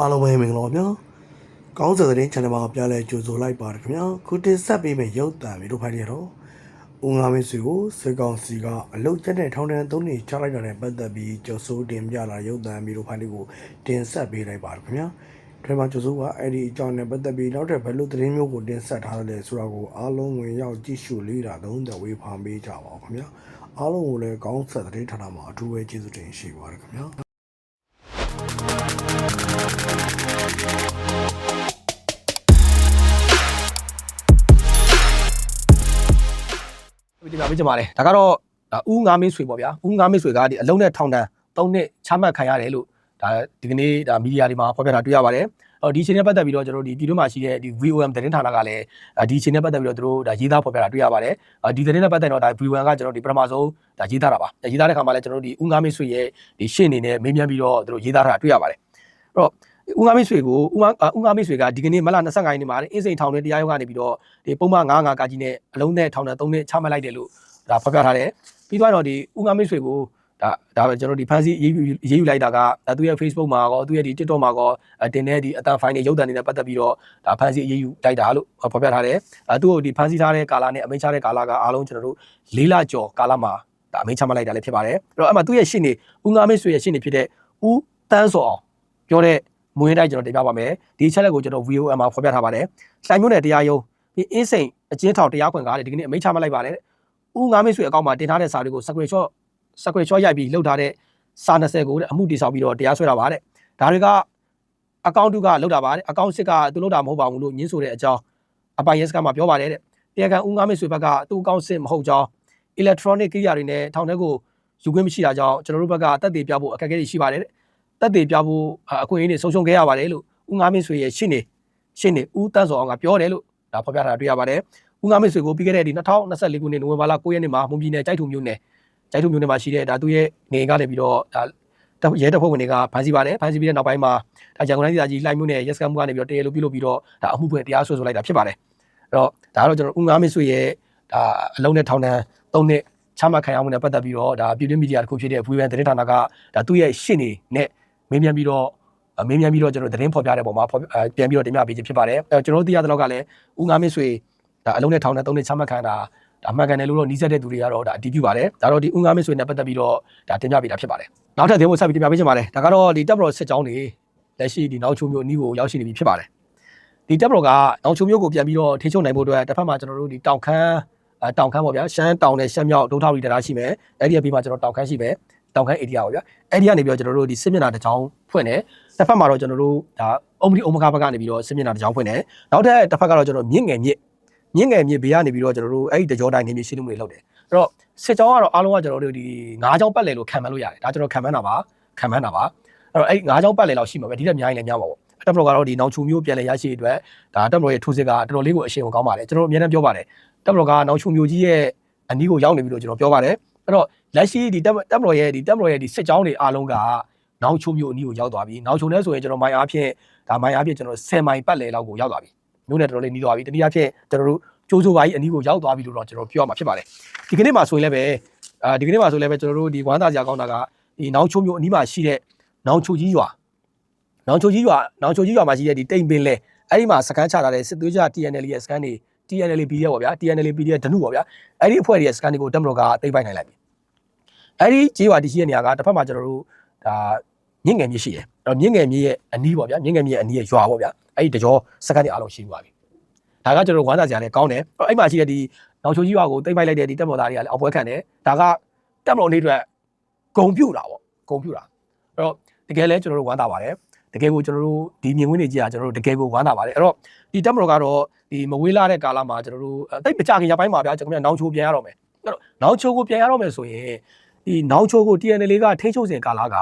အားလုံးပဲမင်္ဂလာပါဗျာကောင်းစတဲ့ channel မှာပြန်လဲကြိုဆိုလိုက်ပါတယ်ခင်ဗျာခုတင်ဆက်ပေးမယ့်ရုပ်သံဗီဒီယိုဖိုင်တွေကတော့ဦးငါမင်းစုကိုစေကောင်စီကအလုတ်ချက်တဲ့ထောင်တန်းသုံးနှစ်ချလိုက်တာနဲ့ပတ်သက်ပြီးကြိုဆိုတင်ပြလာရုပ်သံဗီဒီယိုဖိုင်တွေကိုတင်ဆက်ပေးလိုက်ပါတယ်ခင်ဗျာဒီမှာကြိုဆိုကအဲ့ဒီအကြောင်းနဲ့ပတ်သက်ပြီးနောက်ထပ်ဘယ်လိုသတင်းမျိုးကိုတင်ဆက်ထားတယ်လဲဆိုတာကိုအားလုံးဝင်ရောက်ကြည့်ရှုလေ့လာသုံးသပ်ဝေဖန်ပေးကြပါဦးခင်ဗျာအားလုံးကိုလည်းကောင်းဆက်တဲ့ဌာနမှာအထူးပဲကျေးဇူးတင်ရှိပါတယ်ခင်ဗျာ ဒီမှာပြကြပါလေဒါကတော့ဒါဦးငါမင်းဆွေပေါ့ဗျာဦးငါမင်းဆွေကဒီအလုံးနဲ့ထောင်တန်း၃နှစ်ချမှတ်ခံရတယ်လို့ဒါဒီကနေ့ဒါမီဒီယာတွေမှာဖော်ပြတာတွေ့ရပါတယ်အော်ဒီအချိန်နဲ့ပတ်သက်ပြီးတော့ကျွန်တော်တို့ဒီပြည်တွင်းမှာရှိတဲ့ဒီ VOM သတင်းဌာနကလည်းဒီအချိန်နဲ့ပတ်သက်ပြီးတော့သူတို့ဒါရေးသားဖော်ပြတာတွေ့ရပါတယ်ဒီသတင်းနဲ့ပတ်သက်တော့ဒါ VOM ကကျွန်တော်ဒီပထမဆုံးဒါရေးသားတာပါရေးသားတဲ့ခါမှာလည်းကျွန်တော်တို့ဒီဦးငါမင်းဆွေရဲ့ဒီရှင်းအနေနဲ့မေးမြန်းပြီးတော့သူတို့ရေးသားတာတွေ့ရပါတယ်အဲ့တော့ဦးငါမင်းဆွေကိုဦးငါဦးငါမင်းဆွေကဒီကနေ့မလ25ရက်နေ့မှာအင်းစိန်ထောင်ထဲတရားရုံးကနေပြီးတော့ဒီပုံမှန်95ကကြီးနဲ့အလုံးနဲ့ထောင်နဲ့3နှစ်ချမှတ်လိုက်တယ်လို့ ဒါဖော်ပြထားတယ်ပြီးသွားတော့ဒီဦးငါမိတ်ဆွေကိုဒါဒါပဲကျွန်တော်ဒီဖန်စီရေးယူရေးယူလိုက်တာကဒါသူရဲ့ Facebook မှာကောသူရဲ့ဒီ TikTok မှာကောအတင်တဲ့ဒီအတန်ဖိုင်တွေရုပ်သံတွေနဲ့ပတ်သက်ပြီးတော့ဒါဖန်စီရေးယူတိုက်တာလို့ဖော်ပြထားတယ်အဲသူ့ကိုဒီဖန်စီထားတဲ့ကာလနဲ့အမိန့်ချတဲ့ကာလကအားလုံးကျွန်တော်တို့လေးလကျော်ကာလမှာဒါအမိန့်ချမှတ်လိုက်တာလည်းဖြစ်ပါတယ်အဲ့တော့အဲ့မှာသူ့ရဲ့ရှင်းနေဦးငါမိတ်ဆွေရဲ့ရှင်းနေဖြစ်တဲ့ဦးတန်းစောအောင်ပြောတဲ့မွေးတိုင်းကျွန်တော်တင်ပြပါမယ်ဒီချက်လက်ကိုကျွန်တော် VOM မှာဖော်ပြထားပါတယ်လှိုင်မြို့နယ်တရားရုံးဒီအင်းစိန်အကျဉ်းထောင်တရားခွင်ကားလေဒီကနေ့အမိန့်ချမှတ်လိုက်ပါတယ် ဦးငါးမိတ်ဆွေအကောင့်မှာတင်ထားတဲ့စာတွေကို screenshot screenshot ရိုက်ပြီးလုပ်ထားတဲ့စာ20ကိုတဲ့အမှုတည်ဆောက်ပြီးတော့တရားစွဲတာပါတဲ့ဒါတွေကအကောင့်တုကလောက်တာပါတဲ့အကောင့်စစ်ကသူလောက်တာမဟုတ်ပါဘူးလို့ညင်းဆိုတဲ့အကြောင်းအပိုင်ရက်စကမှာပြောပါတယ်တဲ့တရားခံဦးငါးမိတ်ဆွေဘက်ကသူ့အကောင့်စစ်မဟုတ်ကြောင်း electronic ကိရိယာတွေနဲ့ထောင်ထဲကိုယူခွင့်မရှိတာကြောင့်ကျွန်တော်တို့ဘက်ကတက်တည်ပြဖို့အခက်အခဲတွေရှိပါတယ်တဲ့တက်တည်ပြဖို့အခွင့်အရေးတွေဆုံးရှုံးခဲ့ရပါတယ်လို့ဦးငါးမိတ်ဆွေရဲ့ရှင်းနေရှင်းနေဦးတန်းစောအောင်ကပြောတယ်လို့ဒါဖော်ပြထားတာတွေ့ရပါတယ် ဦးငါမိတ်ဆွေကိုပြီးခဲ့တဲ့ဒီ2024ခုနှစ်နိုဝင်ဘာလ9ရက်နေ့မှာမွန်ပြည်နယ်ကြိုက်ထုံမြို့နယ်ကြိုက်ထုံမြို့နယ်မှာရှိတဲ့ဒါသူရဲ့နေအိမ်ကနေပြီးတော့ဒါရဲတပ်ဖွဲ့ဝင်တွေကဖမ်းဆီးပါတယ်ဖမ်းဆီးပြီးတဲ့နောက်ပိုင်းမှာဒါရန်ကုန်တိုင်းဒေသကြီးလှိုင်မြို့နယ်ရဲစခန်းမှုကနေပြီးတော့တရားလိုပြုလုပ်ပြီးတော့ဒါအမှုဖွင့်တရားစွဲဆိုလိုက်တာဖြစ်ပါတယ်အဲ့တော့ဒါကတော့ကျွန်တော်ဦးငါမိတ်ဆွေရဲ့ဒါအလုံးနဲ့ထောင်တန်း၃နှစ်ချမှတ်ခံရမှုနဲ့ပတ်သက်ပြီးတော့ဒါပြည်တွင်းမီဒီယာတစ်ခုဖြစ်တဲ့ VN သတင်းဌာနကဒါသူ့ရဲ့ရှင်းနေနဲ့မေးမြန်းပြီးတော့မင်းမြန်ပြီးတော့ကျွန်တော်သတင်းဖော်ပြတဲ့ပုံမှာပြန်ပြီးတော့တင်ပြပေးခြင်းဖြစ်ပါတယ်အဲကျွန်တော်တို့သိရတဲ့လောက်ကလည်းဦးငါမင်းဆွေ ဒါအလုံးနဲ့ထောင်နဲ့သုံးနှစ်ချမှတ်ခံတာဒါမှန်ကန်တယ်လို့တော့နီးစပ်တဲ့သူတွေကတော့ဒါအတည်ပြုပါတယ်ဒါတော့ဒီဦးငါမင်းဆွေနဲ့ပတ်သက်ပြီးတော့ဒါတင်ပြပေးတာဖြစ်ပါတယ်နောက်ထပ်သတင်းကိုဆက်ပြီးတင်ပြပေးချင်ပါတယ်ဒါကတော့ဒီတပ်မတော်စစ်ကြောင်းတွေလက်ရှိဒီနောက်ချုံမျိုးအနီးကိုရောက်ရှိနေပြီဖြစ်ပါတယ်ဒီတပ်မတော်ကနောက်ချုံမျိုးကိုပြန်ပြီးတော့ထိချုံနိုင်ဖို့အတွက်တစ်ဖက်မှာကျွန်တော်တို့ဒီတောင်ခမ်းတောင်ခမ်းပေါ့ဗျာရှမ်းတောင်နဲ့ရှမ်းမြောက်ဒုထောက်ရီတရားရှိမယ်အဲ့ဒီအပြီးမှာကျွန်တော်တောင်ခမ်းရှိမယ်တောင်ခမ်း area ပေါ့ဗျာအဲ့ဒီကနေပြီးတော့ကျွန်တော်တို့ဒီစစ်မျက်နှာတစ်ချောင်းဖွင့်တယ်တစ်ဖက်မှာတော့ကျွန်တော်တို့ဒါအုံမဒီအုံမကာဘက်ကနေပြီးတော့စစ်မျက်နှာတစ်ချောင်းဖွင့်တယ်နောက်ထပ်တစ်ဖက်ကတော့ကျွန်တော်မြင့်ငယ်မြင့် မြင့်ငယ်မြင့်ဘေးကနေပြီးတော့ကျွန်တော်တို့အဲ့ဒီတကြောတိုင်းနေမြေရှင်းမှုတွေလုပ်တယ်အဲ့တော့စစ်ကြောင်းကတော့အားလုံးကကျွန်တော်တို့ဒီငါးချောင်းပတ်လည်လို့ခံမှန်းလို့ရတယ်ဒါကျွန်တော်ခံမှန်းတာပါခံမှန်းတာပါအဲ့တော့အဲ့ငါးချောင်းပတ်လည်လောက်ရှိမှာပဲဒီထက်အများကြီးလည်းများမှာပေါ့တပ်မတော်ကတော့ဒီနောင်ချူမျိုးပြန်လည်ရရှိအတွက်ဒါတပ်မတော်ရဲ့ထိုးစစ်ကတော်တော်လေးကိုအရှိန်ကိုကောင်းပါတယ်ကျွန်တော်အများနဲ့ပြောပါတယ်တပ်မတော်ကနောင်ချူမျိုးကြီးရဲ့အနီးကိုရောက်နေပြီလို့ကျွန်တော်ပြောပါတယ်အဲ့တော့လက်ရှိဒီတပ်တပ်မတော်ရဲ့ဒီတပ်မတော်ရဲ့ဒီစစ်ကြောင်းတွေအားလုံးကနောက်ချုံမျိုးအနီးကိုရောက်သွားပြီနောက်ချုံနဲ့ဆိုရင်ကျွန်တော်မိုင်အားဖြင့်ဒါမိုင်အားဖြင့်ကျွန်တော်10မိုင်ပတ်လည်လောက်ကိုရောက်သွားပြီ မြို့နယ်တော်တော်လေးနီးသွားပြီတနည်းအားဖြင့်ကျွန်တော်တို့ကျိုးစိုးပါကြီးအနီးကိုရောက်သွားပြီလို့တော့ကျွန်တော်ပြောရမှာဖြစ်ပါတယ်ဒီကနေ့မှာဆိုရင်လည်းပဲအာဒီကနေ့မှာဆိုလည်းပဲကျွန်တော်တို့ဒီဝမ်းသာစရာကောင်းတာကဒီနောက်ချုံမျိုးအနီးမှာရှိတဲ့နောက်ချုံကြီးရွာနောက်ချုံကြီးရွာနောက်ချုံကြီးရွာမှာရှိတဲ့ဒီတိမ်ပင်လဲအဲ့ဒီမှာစကန်ချထားတဲ့စစ်သွေးကြ TNL ရဲ့စကန်တွေ TNL PDF ပေါ့ဗျာ TNL PDF ဒနုပေါ့ဗျာအဲ့ဒီအဖွဲ့တွေရဲ့စကန်တွေကိုတက်မတော်ကတိမ့်ပိုက်နိုင်လိုက်ပြီအဲ့ဒီကြေးဝါတရှိတဲ့နေရာကတစ်ဖက်မှာကျွန်တော်တို့ဒါမြင့်ငယ်မြေရှိတယ်အဲ့ တော့မြင့်ငယ်မြေရဲ့အနီးပေါ့ဗျာမြင့်ငယ်မြေရဲ့အနီးရဲ့ရွာပေါ့ဗျာအဲ့ဒီတကြောစကန်တွေအားလုံးရှိသွားပြီဒါကကျွန်တော်တို့ဝမ်းသာစရာလည်းကောင်းတယ်အဲ့အဲ့မှာရှိတဲ့ဒီနောက်ချိုကြီးရွာကိုတိမ့်ပိုက်လိုက်တဲ့ဒီတက်မတော်သားတွေကလည်းအောက်ပွဲခံတယ်ဒါကတက်မတော်နေအတွက်ဂုံပြူတာပေါ့ဂုံပြူတာအဲ့တော့တကယ်လဲကျွန်တော်တို့ဝမ်းသာပါတယ်တကယ်ကိုကျွန်တော်တို့ဒီမြင်ကွင်းတွေကြည့်ရကျွန်တော်တို့တကယ်ကိုဝမ်းသာပါတယ်အဲ့တော့ဒီတက်မတော်ကတော့ဒီမဝေးလာတဲ့ကာလမှာကျွန်တော်တို့တိတ်မကြခင်ရပိုင်းမှာဗျာကျွန်တော်တို့နောင်ချိုပြန်ရတော့မယ်အဲ့တော့နောင်ချိုကိုပြန်ရတော့မယ်ဆိုရင်ဒီနောင်ချိုကို TNL ကထိချုပ်စဉ်ကာလက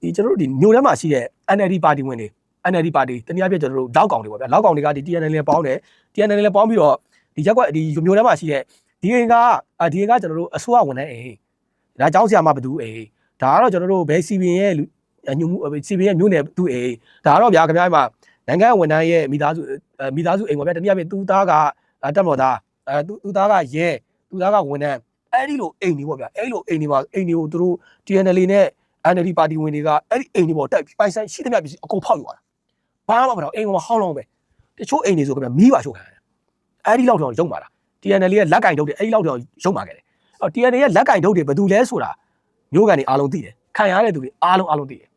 ဒီကျွန်တော်တို့ဒီမြို့ထဲမှာရှိတဲ့ NLD ပါတီဝင်တွေ NLD ပါတီတနည်းအားဖြင့်ကျွန်တော်တို့လောက်ကောင်တွေပေါ့ဗျာလောက်ကောင်တွေကဒီ TNL နဲ့ပေါင်းတယ် TNL နဲ့ပေါင်းပြီးတော့ဒီရက်ကွက်ဒီမြို့ထဲမှာရှိတဲ့ဒီအိမ်ကဒီအိမ်ကကျွန်တော်တို့အစိုးရဝန်ထမ်းအိမ်ဒါကြောင်းဆရာမဘသူအိမ်ဒါကတော့ကျွန်တော်တို့ဘယ် CBN ရဲ့ညမှု CBN ရဲ့မြို့နယ်သူအိမ်ဒါကတော့ဗျာခင်ဗျားမှာနိုင်ငံဝန်ထမ်းရဲ့မိသားစုမိသားစုအိမ်ပေါ့ဗျာတနည်းအားဖြင့်သူသားကတက်မော်သားအဲသူသူသားကရဲသူသားကဝန်ထမ်းအဲ့ဒီလိုအိမ်တွေပေါ့ဗျာအဲ့ဒီလိုအိမ်တွေမှာအိမ်တွေကိုသူတို့ TNL နဲ့ NLD ပါတီဝင်တွေကအဲ့ဒီအိမ်တွေပေါ်တက်ပိုင်ဆိုင်ရှိသမျှပစ္စည်းအကုန်ဖောက်ယူသွားတာဘာမှမတော့အိမ်ကဟောင်းလုံးပဲတချို့အိမ်တွေဆိုခင်ဗျာမီးပါရှို့ခံရတယ်အဲ့ဒီလောက်တောင်ရုံမာတာ TNL ရဲ့လက်ကင်ထုတ်တယ်အဲ့ဒီလောက်တောင်ရုံမာခဲ့တယ်အော် TNL ရဲ့လက်ကင်ထုတ်တယ်ဘယ်သူလဲဆိုတာမျိုးကန်တွေအားလုံးသိတယ်ခံရတဲ့သူတွေအားလုံးအားလုံးသိတယ်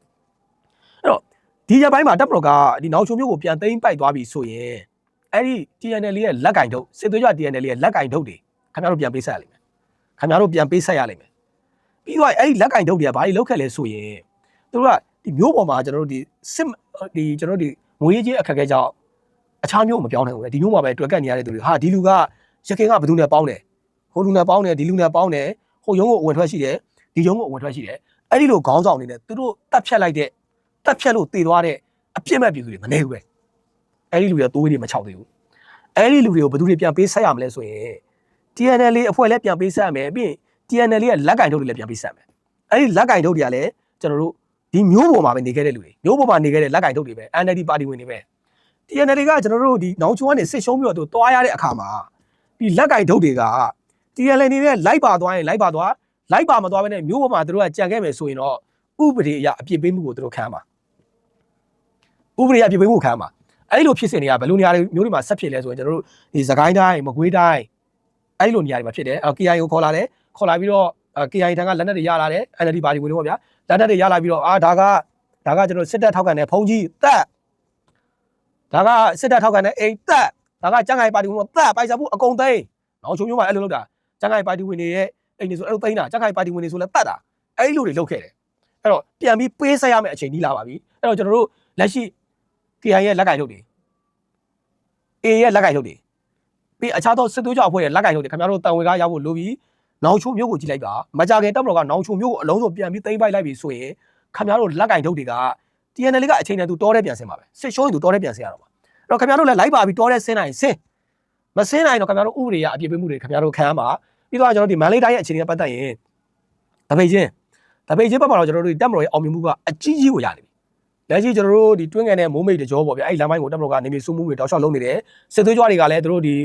အဲ့တော့ဒီရက်ပိုင်းမှာတပ်မတော်ကဒီနောက်ချုံမျိုးကိုပြန်သိမ်းပိုက်သွားပြီဆိုရင်အဲ့ဒီ TNL ရဲ့လက်ကင်ထုတ်စစ်သွေးကြ TNL ရဲ့လက်ကင်ထုတ်တွေခင်ဗျားတို့ပြန်ပေးဆက်ရလိမ့်မယ်ခင်ဗျားတို့ပြန်ပေးဆက်ရလိမ့်မယ် ပြီးတော့အဲ့ဒီလက်ကင်ထုတ်တွေကဘာတွေလောက်ခဲ့လဲဆိုရင်သူတို့ကဒီမျိုးပေါ်မှာကျွန်တော်တို့ဒီစစ်ဒီကျွန်တော်တို့ဒီငွေရေးအခက်အခဲကြောင့်အခြားမျိုးမပြောင်းနိုင်ဘူးလေဒီမျိုးမှာပဲတွေ့ကတ်နေရတဲ့သူတွေဟာဒီလူကရခင်ကဘယ်သူနဲ့ပေါင်းတယ်ဟိုလူနဲ့ပေါင်းတယ်ဒီလူနဲ့ပေါင်းတယ်ဟိုရုံးကိုအဝင်ထွက်ရှိတယ်ဒီရုံးကိုအဝင်ထွက်ရှိတယ်အဲ့ဒီလိုခေါင်းဆောင်နေတယ်သူတို့တတ်ဖြတ်လိုက်တဲ့တတ်ဖြတ်လို့တည်သွားတဲ့အပြစ်မဲ့ပြည်သူတွေမနေဘူးပဲအဲ့ဒီလူတွေတိုးဝေးတွေမချောက်သေးဘူးအဲ့ဒီလူတွေကိုဘယ်သူတွေပြန်ပေးဆက်ရမလဲဆိုရင် TNL အဖွဲ့လည်းပြန်ပေးဆက်ရမယ်ပြီးရင် TNL ရဲ့လက်ကင်ထုတ်တွေလည်းပြန်ပေးဆက်ရမယ်အဲ့ဒီလက်ကင်ထုတ်တွေကလည်းကျွန်တော်တို့ဒီမျိုးပေါ်မှာပဲနေခဲ့တဲ့လူတွေမျိုးပေါ်မှာနေခဲ့တဲ့လက်ကင်ထုတ်တွေပဲ NLD ပါတီဝင်တွေပဲ TNL ကကျွန်တော်တို့ဒီနောင်ချုံကနေစစ်ရှုံးပြီးတော့သူတွားရတဲ့အခါမှာဒီလက်ကင်ထုတ်တွေက TNL နေနဲ့လိုက်ပါသွားရင်လိုက်ပါသွားလိုက်ပါမသွားဘဲနဲ့မျိုးပေါ်မှာသူတို့ကကြံခဲ့မယ်ဆိုရင်တော့ဥပဒေအရအပြစ်ပေးမှုကိုသူတို့ခံရမှာဥပဒေအရအပြစ်ပေးမှုကိုခံရမှာအဲ့ဒီလိုဖြစ်စဉ်တွေကဘယ်လိုနေရာတွေမျိုးတွေမှာဆက်ဖြစ်လဲဆိုရင်ကျွန်တော်တို့ဒီသခိုင်းတိုင်းမကွေးတိုင်းအဲ့ဒီလိုနေရာတွေမှာဖြစ်တယ်အဲ့တော့ KI ကိုခေါ်လာတယ် ခေါ်လာပြီးတော့ KI တန်းကလက်နက်တွေရလာတယ် NLD ပါတီဝင်တွေပေါ့ဗျာလက်နက်တွေရလာပြီးတော့အာဒါကဒါကကျွန်တော်စစ်တပ်ထောက်ခံတဲ့ဖုန်ကြီးတက်ဒါကစစ်တပ်ထောက်ခံတဲ့အိမ်တက်ဒါကကျန်းဂိုင်ပါတီဝင်တက်ပိုက်စားမှုအကုန်သိမ်းနောက်ချုံမျိုးမှာအဲ့လိုလုပ်တာကျန်းဂိုင်ပါတီဝင်တွေရဲ့အိမ်တွေဆိုအဲ့လိုသိမ်းတာကျန်းဂိုင်ပါတီဝင်တွေဆိုလည်းတက်တာအဲ့ဒီလိုတွေလုပ်ခဲ့တယ်အဲ့တော့ပြန်ပြီးပေးဆက်ရမယ့်အချိန်ကြီးလာပါပြီအဲ့တော့ကျွန်တော်တို့လက်ရှိ KI ရဲ့လက်ကင်ထုတ်တွေ A ရဲ့လက်ကင်ထုတ်တွေပြီးအခြားသောစစ်သွေးကြောအဖွဲ့ရဲ့လက်ကင်ထုတ်တွေခင်ဗျားတို့တန်ဝေကားရဖို့လိုပြီး နောင်ချုံမျိုးကိုကြည့်လိုက်ပါမကြခင်တပ်မတော်ကနောင်ချုံမျိုးကိုအလုံးစုံပြန်ပြီးသိမ်းပိုက်လိုက်ပြီဆိုရင်ခင်ဗျားတို့လက်ကင်ထုတ်တွေက TNL ကအချိန်တည်းသူတောတဲ့ပြန်ဆင်းပါပဲစစ်ရှုံးရင်သူတောတဲ့ပြန်ဆင်းရတော့မှာအဲ့တော့ခင်ဗျားတို့လည်းလိုက်ပါပြီးတောတဲ့ဆင်းနိုင်ဆင်းမဆင်းနိုင်တော့ခင်ဗျားတို့ဥပဒေရအပြစ်ပေးမှုတွေခင်ဗျားတို့ခံရမှာပြီးတော့ကျွန်တော်ဒီမန်လေးတိုင်းရဲ့အခြေအနေနဲ့ပတ်သက်ရင်တပိတ်ချင်းတပိတ်ချင်းဘက်မှာတော့ကျွန်တော်တို့ဒီတပ်မတော်ရဲ့အောင်မြင်မှုကအကြီးကြီးကိုရနေပြီလက်ရှိကျွန်တော်တို့ဒီတွင်းငယ်နဲ့မိုးမိတ်တကြောပေါ့ဗျအဲ့ဒီလမ်းပိုင်းကိုတပ်မတော်ကနေပြီးစုမှုတွေတောက်လျှောက်လုပ်နေတယ်စစ်သွေးကြွတွေကလည်းတို့ဒီ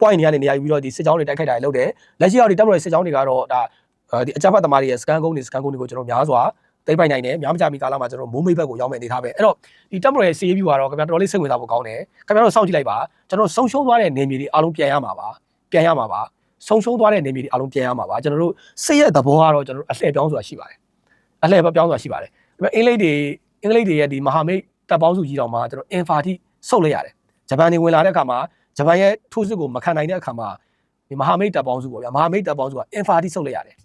point တွေကနေနေရာယူပြီးတော့ဒီစစ်ကြောင်းတွေတိုက်ခိုက်တာတွေလုပ်တယ်လက်ရှိတော့ဒီတပ်မတော်ရဲ့စစ်ကြောင်းတွေကတော့ဒါဒီအကြမ်းဖက်သမားတွေရဲ့စကန်ကုန်းတွေစကန်ကုန်းတွေကိုကျွန်တော်များစွာသိမ့်ပိုင်နိုင်တယ်များမကြမီကာလမှာကျွန်တော်မိုးမိတ်ဘက်ကိုရောက်မဲ့အနေထားပဲအဲ့တော့ဒီတပ်မတော်ရဲ့စီးရီးဗျူကတော့ခင်ဗျားတော်တော်လေးစိတ်ဝင်စားဖို့ကောင်းတယ်ခင်ဗျားတို့စောင့်ကြည့်လိုက်ပါကျွန်တော်ဆုံးရှုံးသွားတဲ့နေမြေတွေအားလုံးပြန်ရမှာပါပြန်ရမှာပါဆုံးရှုံးသွားတဲ့နေမြေတွေအားလုံးပြန်ရမှာပါကျွန်တော်တို့စိတ်ရဲ့သဘောကတော့ကျွန်တော်တို့အလှည့်ပြောင်းဆိုတာရှိပါတယ်အလှည့်ပြောင်းဆိုတာရှိပါတယ်ဒါပေမဲ့အင်္ဂလိပ်တွေအင်္ဂလိပ်တွေရဲ့ဒီမဟာမိတ်တပ်ပေါင်းစုကြီးတော်မှာကျွန်တော်အင်ဖာတိဆုတ်လိုက်ရတယ်ဂျပန်တွေဝင်လာတဲ့အခါမှာ ဂျပန်ရဲ့ထိုးစစ်ကိုမခံနိုင်တဲ့အခါမှာဒီမဟာမိတ်တပ်ပေါင်းစုပေါ့ဗျာမဟာမိတ်တပ်ပေါင်းစုကအင်ဖာတိဆုတ်လိုက်ရတယ်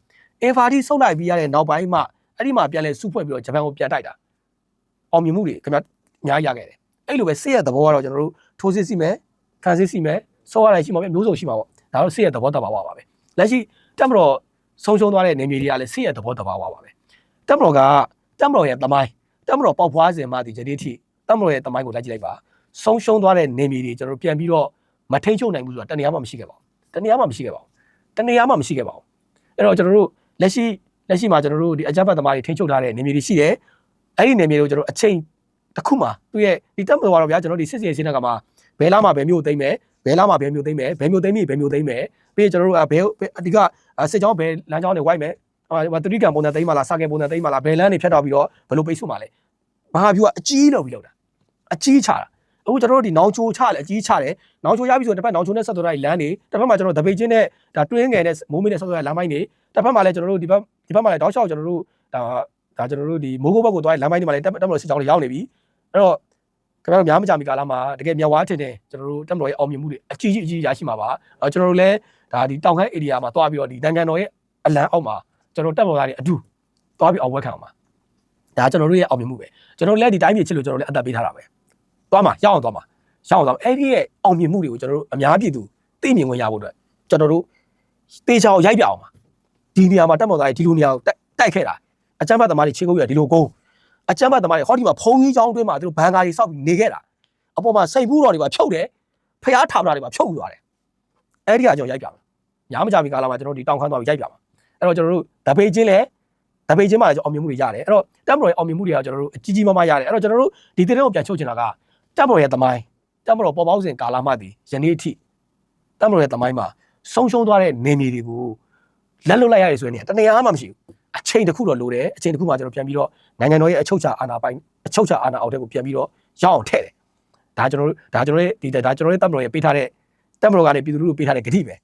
အင်ဖာတိဆုတ်လိုက်ပြီးရတဲ့နောက်ပိုင်းမှာအဲ့ဒီမှာပြန်လဲစုဖွဲ့ပြီးတော့ဂျပန်ကိုပြန်တိုက်တာအောင်မြင်မှုတွေခင်ဗျာအများကြီးရခဲ့တယ်အဲ့လိုပဲစစ်ရဲ့သဘောကတော့ကျွန်တော်တို့ထိုးစစ်စီမယ်ခံစစ်စီမယ်စောရတိုင်းရှိမှာပဲမျိုးစုံရှိမှာပေါ့ဒါတော့စစ်ရဲ့သဘောတဘာဝပါပဲလက်ရှိတက်မတော်ဆုံးရှုံးသွားတဲ့နေမြေတွေကလည်းစစ်ရဲ့သဘောတဘာဝပါပဲတက်မတော်ကတက်မတော်ရဲ့သမိုင်းတက်မတော်ပေါက်ဖွားစဉ်မှဒီဂျတိထိတက်မတော်ရဲ့သမိုင်းကိုလိုက်ကြည့်လိုက်ပါဆုံးရှုံးသွားတဲ့နေမြေတွေကျွန်တော်တို့ပြန်ပြီးတော့ မထိန်ချုပ်နိုင်ဘူးဆိုတာတဏှာမှမရှိခဲ့ပါဘူးတဏှာမှမရှိခဲ့ပါဘူးတဏှာမှမရှိခဲ့ပါဘူးအဲ့တော့ကျွန်တော်တို့လက်ရှိလက်ရှိမှာကျွန်တော်တို့ဒီအကြမ်းဖက်သမားတွေထိန်းချုပ်ထားတဲ့နေမြေတွေရှိတယ်အဲ့ဒီနေမြေတွေကိုကျွန်တော်အချိန်တစ်ခုမှာသူ့ရဲ့ဒီတက်မတော်ကတော့ဗျာကျွန်တော်ဒီစစ်စင်စင်းတဲ့ကမှာဘယ်လာမှာဘယ်မျိုးသိမ့်မယ်ဘယ်လာမှာဘယ်မျိုးသိမ့်မယ်ဘယ်မျိုးသိမ့်ပြီဘယ်မျိုးသိမ့်မယ်ပြီးရင်ကျွန်တော်တို့ကဘယ်အဓိကစစ်ကြောင်းဘယ်လမ်းကြောင်းတွေဝိုက်မယ်ဟိုတတိကံပုံစံသိမ့်မလားစာကဲပုံစံသိမ့်မလားဘယ်လမ်းတွေဖြတ်တော့ပြီးတော့ဘယ်လိုပိတ်ဆို့မှာလဲမဟာဗျူကအကြီးလောက်ပြီးလောက်တာအကြီးချတာ အခုကျွန်တော်တို့ဒီနောင်ချိုချတယ်အကြီးချတယ်နောင်ချိုရပြီဆိုတစ်ဖက်နောင်ချိုနဲ့ဆက်သွယ်လိုက်လမ်းတွေတစ်ဖက်မှာကျွန်တော်တပိတ်ချင်းနဲ့ဒါတွင်းငယ်နဲ့မိုးမင်းနဲ့ဆက်သွယ်လိုက်လမ်းပိုင်းတွေတစ်ဖက်မှာလည်းကျွန်တော်တို့ဒီဘက်ဒီဘက်မှာလည်းတောက်လျှောက်ကျွန်တော်တို့ဒါဒါကျွန်တော်တို့ဒီမိုးကုတ်ဘက်ကိုသွားလမ်းပိုင်းတွေမှာလည်းတက်တက်မလို့စစ်ကြောင်းတွေရောက်နေပြီအဲ့တော့ခင်ဗျားတို့များမကြမီကာလမှာတကယ်မြောက်ဝါထင်တယ်ကျွန်တော်တို့တက်မလို့ရဲ့အောင်မြင်မှုတွေအကြီးကြီးအကြီးရရှိမှာပါအဲ့ကျွန်တော်တို့လည်းဒါဒီတောင်ခမ်း area မှာသွားပြီးတော့ဒီနိုင်ငံတော်ရဲ့အလံအောက်မှာကျွန်တော်တက်မလို့သားတွေအတူသွားပြီးအောင်ဝက်ခံအောင်ပါဒါကျွန်တော်တို့ရဲ့အောင်မြင်မှုပဲကျွန်တော်လည်းဒီတိုင်းပြည်ချစ်လို့ကျွန်တော်လည်းအသက်ပေးထားတာပဲ သွားမှာရအောင်သွားမှာရအောင်သွားအဲ့ဒီရဲ့အောင်မြင်မှုတွေကိုကျွန်တော်တို့အများပြည်သူသိမြင်ခွင့်ရဖို့အတွက်ကျွန်တော်တို့တေချာကိုရိုက်ပြအောင်ပါဒီနေရာမှာတက်မော်သားကြီးဒီလိုနေရာကိုတိုက်ခဲ့တာအချမ်းဘတ်သမားတွေခြေကုပ်ရဒီလိုကုန်းအချမ်းဘတ်သမားတွေဟောဒီမှာဖုံကြီးချောင်းတွင်းမှာသူတို့ဘန်ကာတွေစောက်ပြီးနေခဲ့တာအပေါ်မှာစိတ်ဘူးတော်တွေပါဖြုတ်တယ်ဖျားထာပတာတွေပါဖြုတ်ယူသွားတယ်အဲ့ဒီကကျွန်တော်ရိုက်ပြမယ်ညာမကြမီကာလမှာကျွန်တော်ဒီတောင်ခမ်းသွားပြီးရိုက်ပြမှာအဲ့တော့ကျွန်တော်တို့တပိတ်ချင်းလဲတပိတ်ချင်းမှာကျွန်တော်အောင်မြင်မှုတွေရတယ်အဲ့တော့တက်မတော်ရဲ့အောင်မြင်မှုတွေကကျွန်တော်တို့အကြီးကြီးမားမားရတယ်အဲ့တော့ကျွန်တော်တို့ဒီတဲ့ကိုပြန်ချုပ်ချင်တာက တက်မတော်ရဲ့သမိုင်းတက်မတော်ပေါ်ပေါင်းစဉ်ကာလမှတည်ယနေ့အထိတက်မတော်ရဲ့သမိုင်းမှာဆုံးရှုံးသွားတဲ့နေမြေတွေကိုလက်လွတ်လိုက်ရရဆိုရင်တနေရာမှမရှိဘူးအချိန်တစ်ခုတော့လိုတယ်အချိန်တစ်ခုမှကျွန်တော်ပြန်ပြီးတော့နိုင်ငံတော်ရဲ့အချုပ်ချာအာဏာပိုင်းအချုပ်ချာအာဏာအောက်ထဲကိုပြန်ပြီးတော့ရောက်အောင်ထည့်တယ်ဒါကျွန်တော်တို့ဒါကျွန်တော်ရဲ့ဒီဒါကျွန်တော်ရဲ့တပ်မတော်ရဲ့ပေးထားတဲ့တပ်မတော်ကနေပြည်သူလူထုပေးထားတဲ့ဂတိပဲ